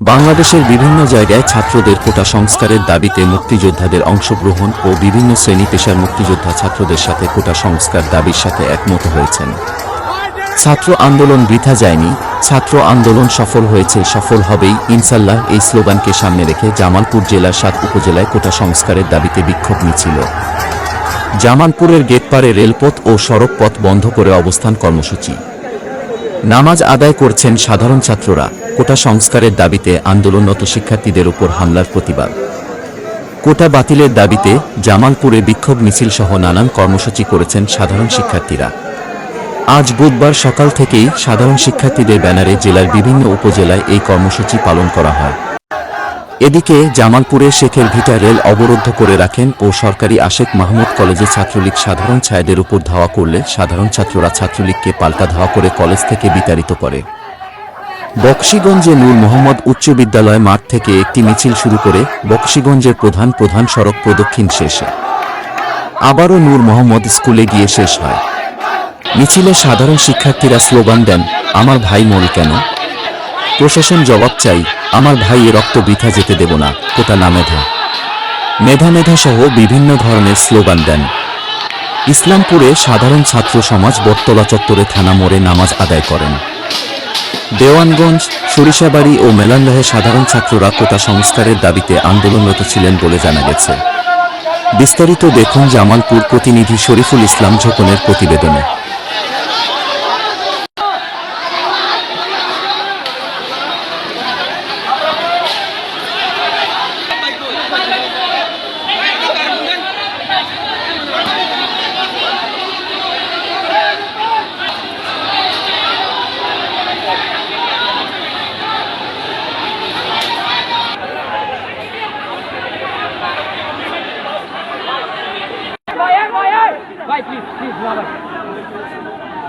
বাংলাদেশের বিভিন্ন জায়গায় ছাত্রদের কোটা সংস্কারের দাবিতে মুক্তিযোদ্ধাদের অংশগ্রহণ ও বিভিন্ন শ্রেণি পেশার মুক্তিযোদ্ধা ছাত্রদের সাথে কোটা সংস্কার দাবির সাথে একমত হয়েছেন। ছাত্র আন্দোলন বৃথা যায়নি। ছাত্র আন্দোলন সফল হয়েছে, সফল হবেই। ইনশাল্লাহ এই স্লোগানকে সামনে রেখে জামালপুর জেলার সাত উপজেলায় কোটা সংস্কারের দাবিতে বিক্ষোভ মিছিল। জামালপুরের গেটপাড়ে রেলপথ ও সড়ক পথ বন্ধ করে অবস্থান কর্মসূচি। নামাজ আদায় করছেন সাধারণ ছাত্ররা। কোটা সংস্কারের দাবিতে আন্দোলনরত শিক্ষার্থীদের উপর হামলার প্রতিবাদ। কোটা বাতিলের দাবিতে জামালপুরে বিক্ষোভ মিছিল সহ নানান কর্মসূচি করেছেন সাধারণ শিক্ষার্থীরা। আজ বুধবার সকাল থেকেই সাধারণ শিক্ষার্থীদের ব্যানারে জেলার বিভিন্ন উপজেলায় এই কর্মসূচি পালন করা হয়। এদিকে জামালপুরে শেখের ভিটা রেল অবরুদ্ধ করে রাখেন ও সরকারি আশেক মাহমুদ কলেজে ছাত্রলীগ সাধারণ ছায়েদের উপর ধাওয়া করলে সাধারণ ছাত্ররা ছাত্রলীগকে পাল্টা ধাওয়া করে কলেজ থেকে বিতাড়িত করে। বক্সিগঞ্জে নূর মোহাম্মদ উচ্চ বিদ্যালয় মাঠ থেকে একটি মিছিল শুরু করে বক্সিগঞ্জের প্রধান প্রধান সড়ক প্রদক্ষিণ শেষে। আবারও নূর মোহাম্মদ স্কুলে গিয়ে শেষ হয়। মিছিলে সাধারণ শিক্ষার্থীরা স্লোগান দেন, আমার ভাই মল কেন? প্রশাসন জবাব চাই, আমার ভাই এ রক্ত বৃথা যেতে দেব না, কোটা না মেধা। মেধা মেধা সহ বিভিন্ন ধরনের স্লোগান দেন। ইসলামপুরে সাধারণ ছাত্র সমাজ বটতলা চত্বরে থানা মোড়ে নামাজ আদায় করেন। দেওয়ানগঞ্জ, সরিষাবাড়ি ও মেলান্দহে সাধারণ ছাত্ররা কোটা সংস্কারের দাবিতে আন্দোলনরত ছিলেন বলে জানা গেছে। বিস্তারিত দেখুন জামালপুর প্রতিনিধি শরীফুল ইসলাম ঝোপনের প্রতিবেদনে। Vai, please, please, Nova.